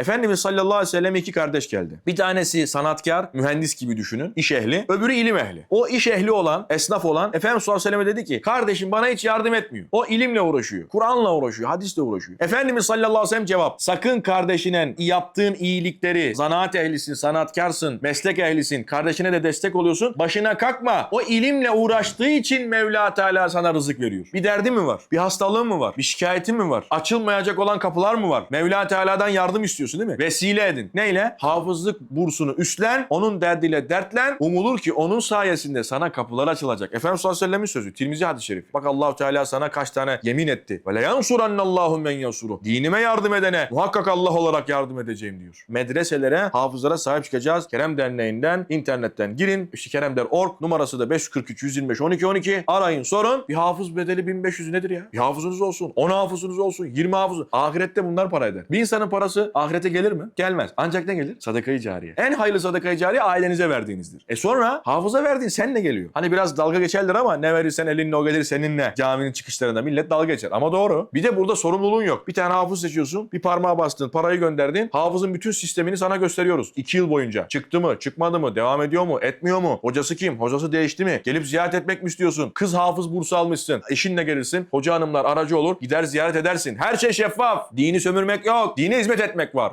Efendimiz sallallahu aleyhi ve sellem iki kardeş geldi. Bir tanesi sanatkar, mühendis gibi düşünün, iş ehli. Öbürü ilim ehli. O iş ehli olan, esnaf olan Efendimiz sallallahu aleyhi ve sellem dedi ki kardeşim bana hiç yardım etmiyor. O ilimle uğraşıyor, Kur'an'la uğraşıyor, hadisle uğraşıyor. Efendimiz sallallahu aleyhi ve sellem cevap. Sakın kardeşine yaptığın iyilikleri, zanaat ehlisin, sanatkarsın, meslek ehlisin, kardeşine de destek oluyorsun. Başına kalkma. O ilimle uğraştığı için Mevla Teala sana rızık veriyor. Bir derdin mi var? Bir hastalığın mı var? Bir şikayetin mi var? Açılmayacak olan kapılar mı var? Mevla Teala'dan yardım istiyorsun değil mi? Vesile edin. Neyle? Hafızlık bursunu üstlen, onun derdiyle dertlen. Umulur ki onun sayesinde sana kapılar açılacak. Efendimiz sallallahu aleyhi ve sellem'in sözü. Tirmizi hadis-i şerif. Bak Allahu Teala sana kaç tane yemin etti. Ve yansurannallahu men yansuru. Dinime yardım edene muhakkak Allah olarak yardım edeceğim diyor. Medreselere, hafızlara sahip çıkacağız. Kerem Derneği'nden, internetten girin. İşte keremder.org numarası da 543 125 12 12. Arayın sorun. Bir hafız bedeli 1500 nedir ya? Bir hafızınız olsun. 10 hafızınız olsun. 20 hafız. Ahirette bunlar para eder. Bir insanın parası ahirete gelir mi? Gelmez. Ancak ne gelir? Sadakayı cariye. En hayırlı sadakayı cariye ailenize verdiğinizdir. E sonra hafıza verdiğin senle geliyor. Hani biraz dalga geçerler ama ne verirsen elinle o gelir seninle. Caminin çıkışlarında millet dalga geçer. Ama doğru. Bir de burada sorumluluğun yok. Bir tane hafız seçiyorsun. Bir parmağa bastın. Parayı gönderdin. Hafızın bütün sistemini sana gösteriyoruz. 2 yıl boyunca. Çıktı mı? Çıkmadı mı? Devam ediyor mu? Etmiyor mu? Hocası kim? Hocası değişti mi? Gelip ziyaret etmek mi istiyorsun? Kız hafız bursu almışsın. Eşinle gelirsin. Hoca hanımlar aracı olur. Gider ziyaret edersin. Her şey şeffaf. Dini sömürmek yok. Dine hizmet etmek var.